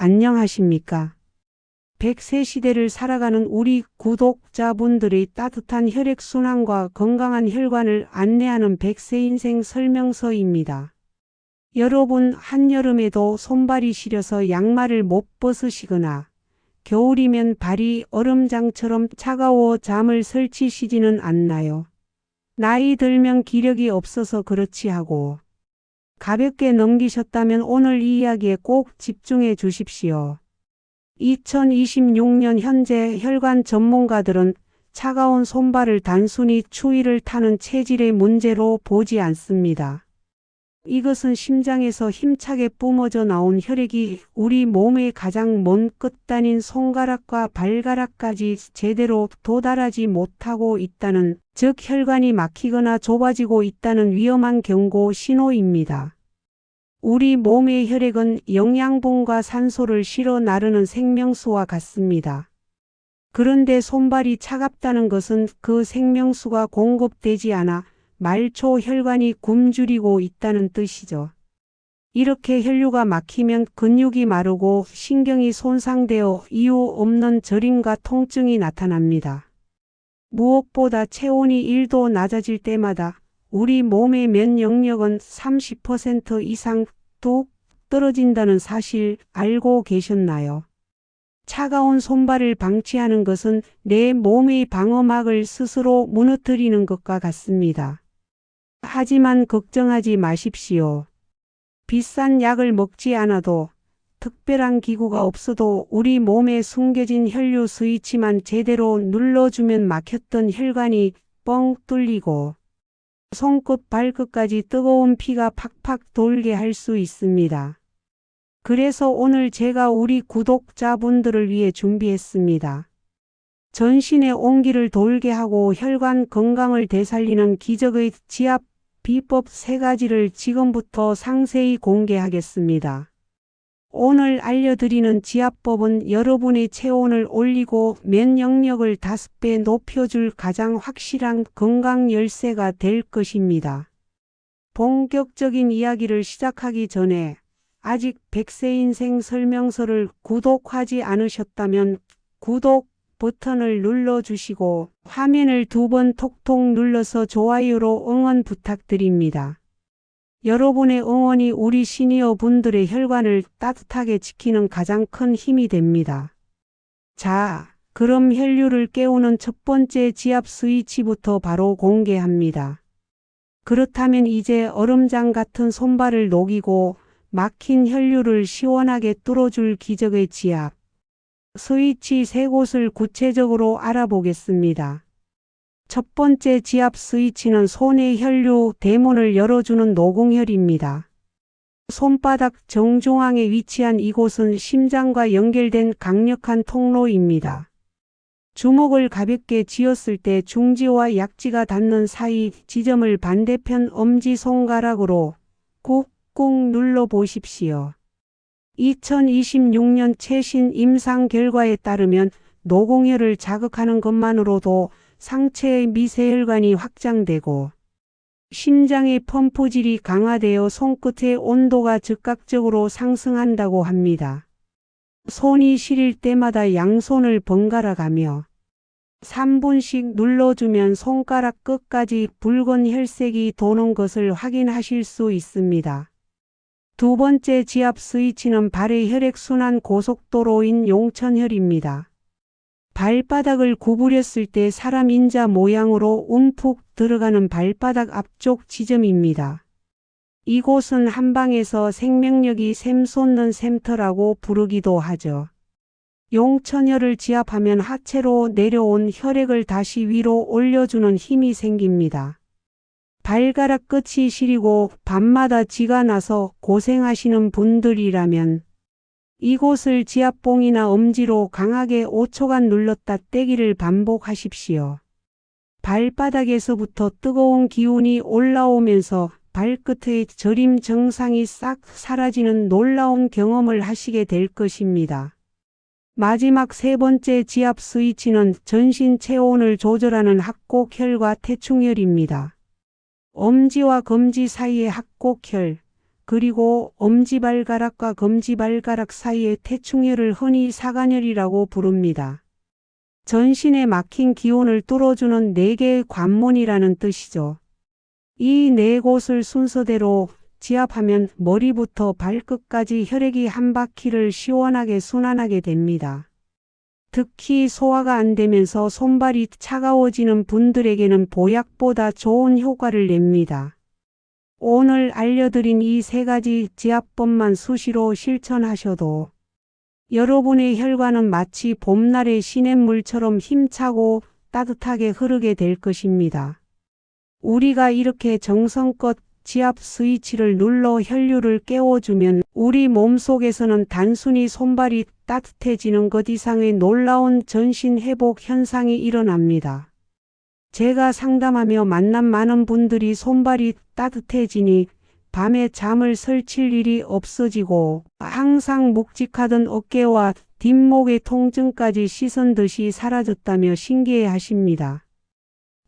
안녕하십니까? 100세 시대를 살아가는 우리 구독자분들의 따뜻한 혈액순환과 건강한 혈관을 안내하는 100세 인생 설명서입니다. 여러분 한여름에도 손발이 시려서 양말을 못 벗으시거나 겨울이면 발이 얼음장처럼 차가워 잠을 설치시지는 않나요? 나이 들면 기력이 없어서 그렇지 하고 가볍게 넘기셨다면 오늘 이 이야기에 꼭 집중해 주십시오. 2026년 현재 혈관 전문가들은 차가운 손발을 단순히 추위를 타는 체질의 문제로 보지 않습니다. 이것은 심장에서 힘차게 뿜어져 나온 혈액이 우리 몸의 가장 먼 끝단인 손가락과 발가락까지 제대로 도달하지 못하고 있다는, 즉 혈관이 막히거나 좁아지고 있다는 위험한 경고 신호입니다. 우리 몸의 혈액은 영양분과 산소를 실어 나르는 생명수와 같습니다. 그런데 손발이 차갑다는 것은 그 생명수가 공급되지 않아 말초 혈관이 굶주리고 있다는 뜻이죠. 이렇게 혈류가 막히면 근육이 마르고 신경이 손상되어 이유 없는 저림과 통증이 나타납니다. 무엇보다 체온이 1도 낮아질 때마다 우리 몸의 면역력은 30% 이상 뚝 떨어진다는 사실 알고 계셨나요? 차가운 손발을 방치하는 것은 내 몸의 방어막을 스스로 무너뜨리는 것과 같습니다. 하지만 걱정하지 마십시오. 비싼 약을 먹지 않아도 특별한 기구가 없어도 우리 몸에 숨겨진 혈류 스위치만 제대로 눌러주면 막혔던 혈관이 뻥 뚫리고 손끝 발끝까지 뜨거운 피가 팍팍 돌게 할 수 있습니다. 그래서 오늘 제가 우리 구독자분들을 위해 준비했습니다. 전신의 온기를 돌게 하고 혈관 건강을 되살리는 기적의 지압 비법 세 가지를 지금부터 상세히 공개하겠습니다. 오늘 알려드리는 지압법은 여러분의 체온을 올리고 면역력을 다섯 배 높여줄 가장 확실한 건강 열쇠가 될 것입니다. 본격적인 이야기를 시작하기 전에 아직 100세 인생 설명서를 구독하지 않으셨다면 구독 버튼을 눌러주시고 화면을 두 번 톡톡 눌러서 좋아요로 응원 부탁드립니다. 여러분의 응원이 우리 시니어 분들의 혈관을 따뜻하게 지키는 가장 큰 힘이 됩니다. 자, 그럼 혈류를 깨우는 첫 번째 지압 스위치부터 바로 공개합니다. 그렇다면 이제 얼음장 같은 손발을 녹이고 막힌 혈류를 시원하게 뚫어줄 기적의 지압. 스위치 세 곳을 구체적으로 알아보겠습니다. 첫 번째 지압 스위치는 손의 혈류 대문을 열어주는 노공혈입니다. 손바닥 정중앙에 위치한 이곳은 심장과 연결된 강력한 통로입니다. 주먹을 가볍게 쥐었을 때 중지와 약지가 닿는 사이 지점을 반대편 엄지손가락으로 꾹꾹 눌러 보십시오. 2026년 최신 임상 결과에 따르면 노공혈을 자극하는 것만으로도 상체의 미세혈관이 확장되고 심장의 펌프질이 강화되어 손끝의 온도가 즉각적으로 상승한다고 합니다. 손이 시릴 때마다 양손을 번갈아 가며 3분씩 눌러주면 손가락 끝까지 붉은 혈색이 도는 것을 확인하실 수 있습니다. 두 번째 지압 스위치는 발의 혈액순환 고속도로인 용천혈입니다. 발바닥을 구부렸을 때 사람 인자 모양으로 움푹 들어가는 발바닥 앞쪽 지점입니다. 이곳은 한방에서 생명력이 샘솟는 샘터라고 부르기도 하죠. 용천혈을 지압하면 하체로 내려온 혈액을 다시 위로 올려주는 힘이 생깁니다. 발가락 끝이 시리고 밤마다 쥐가 나서 고생하시는 분들이라면 이곳을 지압봉이나 엄지로 강하게 5초간 눌렀다 떼기를 반복하십시오. 발바닥에서부터 뜨거운 기운이 올라오면서 발끝의 저림 증상이 싹 사라지는 놀라운 경험을 하시게 될 것입니다. 마지막 세 번째 지압 스위치는 전신 체온을 조절하는 합곡혈과 태충혈입니다. 엄지와 검지 사이의 합곡혈, 그리고 엄지발가락과 검지발가락 사이의 태충혈을 흔히 사간혈이라고 부릅니다. 전신에 막힌 기운을 뚫어주는 네 개의 관문이라는 뜻이죠. 이 네 곳을 순서대로 지압하면 머리부터 발끝까지 혈액이 한 바퀴를 시원하게 순환하게 됩니다. 특히 소화가 안 되면서 손발이 차가워지는 분들에게는 보약보다 좋은 효과를 냅니다. 오늘 알려드린 이 세 가지 지압법만 수시로 실천하셔도 여러분의 혈관은 마치 봄날의 시냇물처럼 힘차고 따뜻하게 흐르게 될 것입니다. 우리가 이렇게 정성껏 지압 스위치를 눌러 혈류를 깨워주면 우리 몸속에서는 단순히 손발이 따뜻해지는 것 이상의 놀라운 전신 회복 현상이 일어납니다. 제가 상담하며 만난 많은 분들이 손발이 따뜻해지니 밤에 잠을 설칠 일이 없어지고 항상 묵직하던 어깨와 뒷목의 통증까지 씻은 듯이 사라졌다며 신기해 하십니다.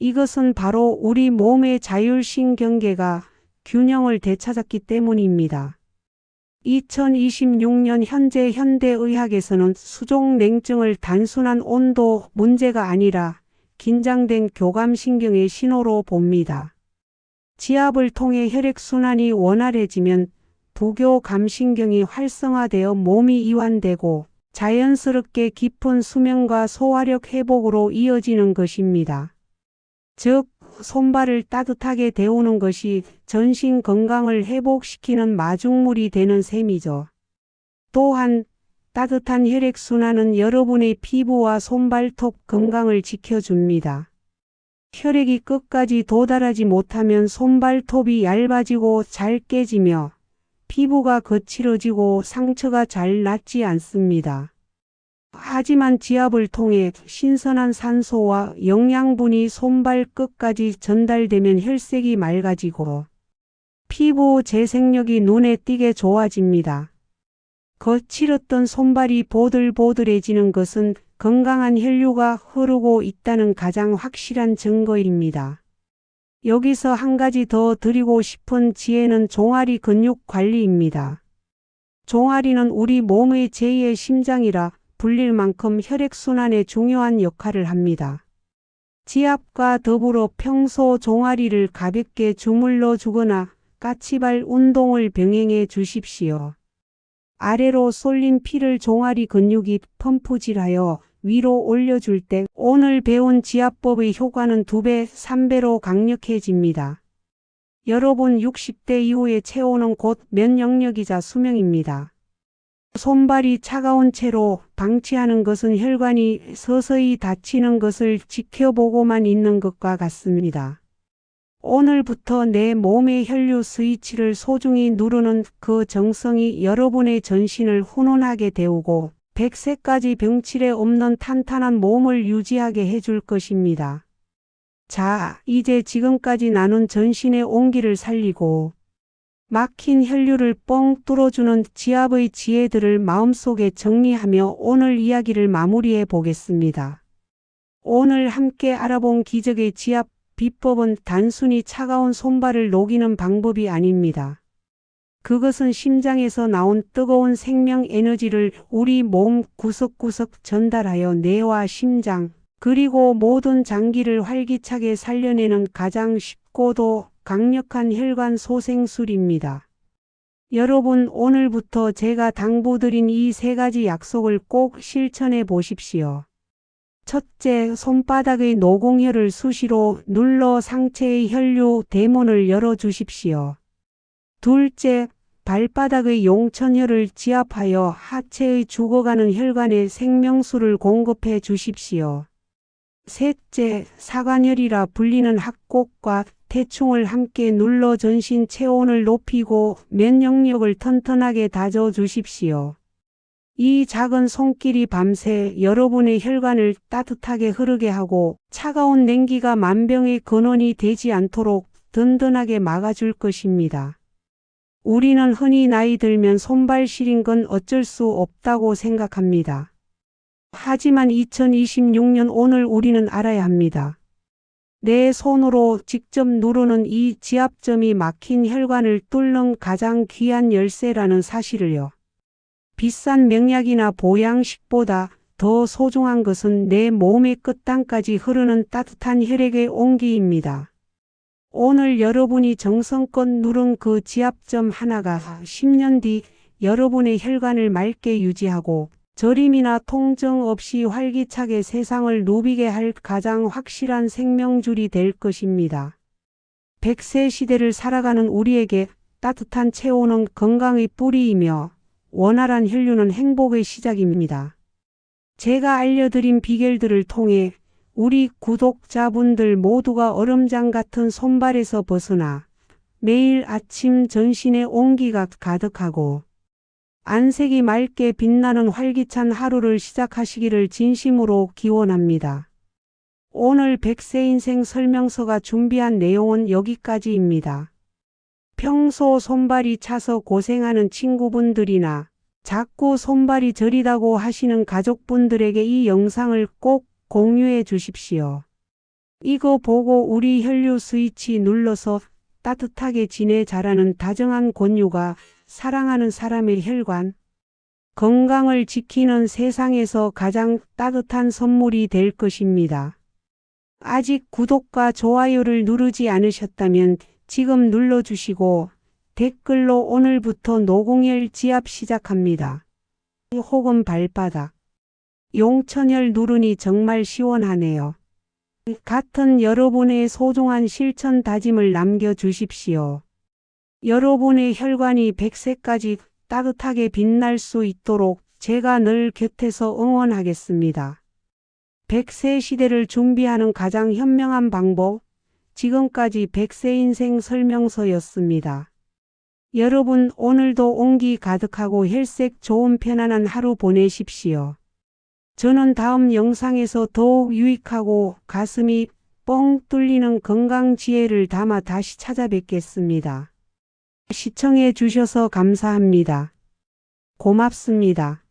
이것은 바로 우리 몸의 자율신경계가 균형을 되찾았기 때문입니다. 2026년 현재 현대의학에서는 수족 냉증을 단순한 온도 문제가 아니라 긴장된 교감신경의 신호로 봅니다. 지압을 통해 혈액순환이 원활해지면 부교 감신경이 활성화되어 몸이 이완되고 자연스럽게 깊은 수면과 소화력 회복으로 이어지는 것입니다. 즉, 손발을 따뜻하게 데우는 것이 전신 건강을 회복시키는 마중물이 되는 셈이죠. 또한 따뜻한 혈액순환은 여러분의 피부와 손발톱 건강을 지켜줍니다. 혈액이 끝까지 도달하지 못하면 손발톱이 얇아지고 잘 깨지며 피부가 거칠어지고 상처가 잘 낫지 않습니다. 하지만 지압을 통해 신선한 산소와 영양분이 손발 끝까지 전달되면 혈색이 맑아지고 피부 재생력이 눈에 띄게 좋아집니다. 거칠었던 손발이 보들보들해지는 것은 건강한 혈류가 흐르고 있다는 가장 확실한 증거입니다. 여기서 한 가지 더 드리고 싶은 지혜는 종아리 근육 관리입니다. 종아리는 우리 몸의 제2의 심장이라 불릴 만큼 혈액순환에 중요한 역할을 합니다. 지압과 더불어 평소 종아리를 가볍게 주물러 주거나 까치발 운동을 병행해 주십시오. 아래로 쏠린 피를 종아리 근육이 펌프질하여 위로 올려줄 때 오늘 배운 지압법의 효과는 2배, 3배로 강력해집니다. 여러분 60대 이후의 체온은 곧 면역력이자 수명입니다. 손발이 차가운 채로 방치하는 것은 혈관이 서서히 닫히는 것을 지켜보고만 있는 것과 같습니다. 오늘부터 내 몸의 혈류 스위치를 소중히 누르는 그 정성이 여러분의 전신을 훈훈하게 데우고 100세까지 병치레 없는 탄탄한 몸을 유지하게 해줄 것입니다. 자, 이제 지금까지 나눈 전신의 온기를 살리고 막힌 혈류를 뻥 뚫어주는 지압의 지혜들을 마음속에 정리하며 오늘 이야기를 마무리해 보겠습니다. 오늘 함께 알아본 기적의 지압 비법은 단순히 차가운 손발을 녹이는 방법이 아닙니다. 그것은 심장에서 나온 뜨거운 생명 에너지를 우리 몸 구석구석 전달하여 뇌와 심장, 그리고 모든 장기를 활기차게 살려내는 가장 쉽고도 강력한 혈관 소생술입니다. 여러분 오늘부터 제가 당부드린 이 세 가지 약속을 꼭 실천해 보십시오. 첫째, 손바닥의 노공혈을 수시로 눌러 상체의 혈류 대문을 열어 주십시오. 둘째, 발바닥의 용천혈을 지압하여 하체의 죽어가는 혈관에 생명수를 공급해 주십시오. 셋째, 사관혈이라 불리는 학곡과 태충을 함께 눌러 전신 체온을 높이고 면역력을 튼튼하게 다져 주십시오. 이 작은 손길이 밤새 여러분의 혈관을 따뜻하게 흐르게 하고 차가운 냉기가 만병의 근원이 되지 않도록 든든하게 막아줄 것입니다. 우리는 흔히 나이 들면 손발 시린 건 어쩔 수 없다고 생각합니다. 하지만 2026년 오늘 우리는 알아야 합니다. 내 손으로 직접 누르는 이 지압점이 막힌 혈관을 뚫는 가장 귀한 열쇠라는 사실을요. 비싼 명약이나 보양식보다 더 소중한 것은 내 몸의 끝단까지 흐르는 따뜻한 혈액의 온기입니다. 오늘 여러분이 정성껏 누른 그 지압점 하나가 10년 뒤 여러분의 혈관을 맑게 유지하고 저림이나 통증 없이 활기차게 세상을 누비게 할 가장 확실한 생명줄이 될 것입니다. 100세 시대를 살아가는 우리에게 따뜻한 체온은 건강의 뿌리이며 원활한 혈류는 행복의 시작입니다. 제가 알려드린 비결들을 통해 우리 구독자분들 모두가 얼음장 같은 손발에서 벗어나 매일 아침 전신에 온기가 가득하고 안색이 맑게 빛나는 활기찬 하루를 시작하시기를 진심으로 기원합니다. 오늘 백세 인생 설명서가 준비한 내용은 여기까지입니다. 평소 손발이 차서 고생하는 친구분들이나 자꾸 손발이 저리다고 하시는 가족분들에게 이 영상을 꼭 공유해 주십시오. 이거 보고 우리 혈류 스위치 눌러서 따뜻하게 지내 자라는 다정한 권유가 사랑하는 사람의 혈관, 건강을 지키는 세상에서 가장 따뜻한 선물이 될 것입니다. 아직 구독과 좋아요를 누르지 않으셨다면 지금 눌러주시고 댓글로 오늘부터 노공열 지압 시작합니다. 혹은 발바닥. 용천열 누르니 정말 시원하네요. 같은 여러분의 소중한 실천 다짐을 남겨주십시오. 여러분의 혈관이 100세까지 따뜻하게 빛날 수 있도록 제가 늘 곁에서 응원하겠습니다. 100세 시대를 준비하는 가장 현명한 방법, 지금까지 100세 인생 설명서였습니다. 여러분 오늘도 온기 가득하고 혈색 좋은 편안한 하루 보내십시오. 저는 다음 영상에서 더욱 유익하고 가슴이 뻥 뚫리는 건강 지혜를 담아 다시 찾아뵙겠습니다. 시청해 주셔서 감사합니다. 고맙습니다.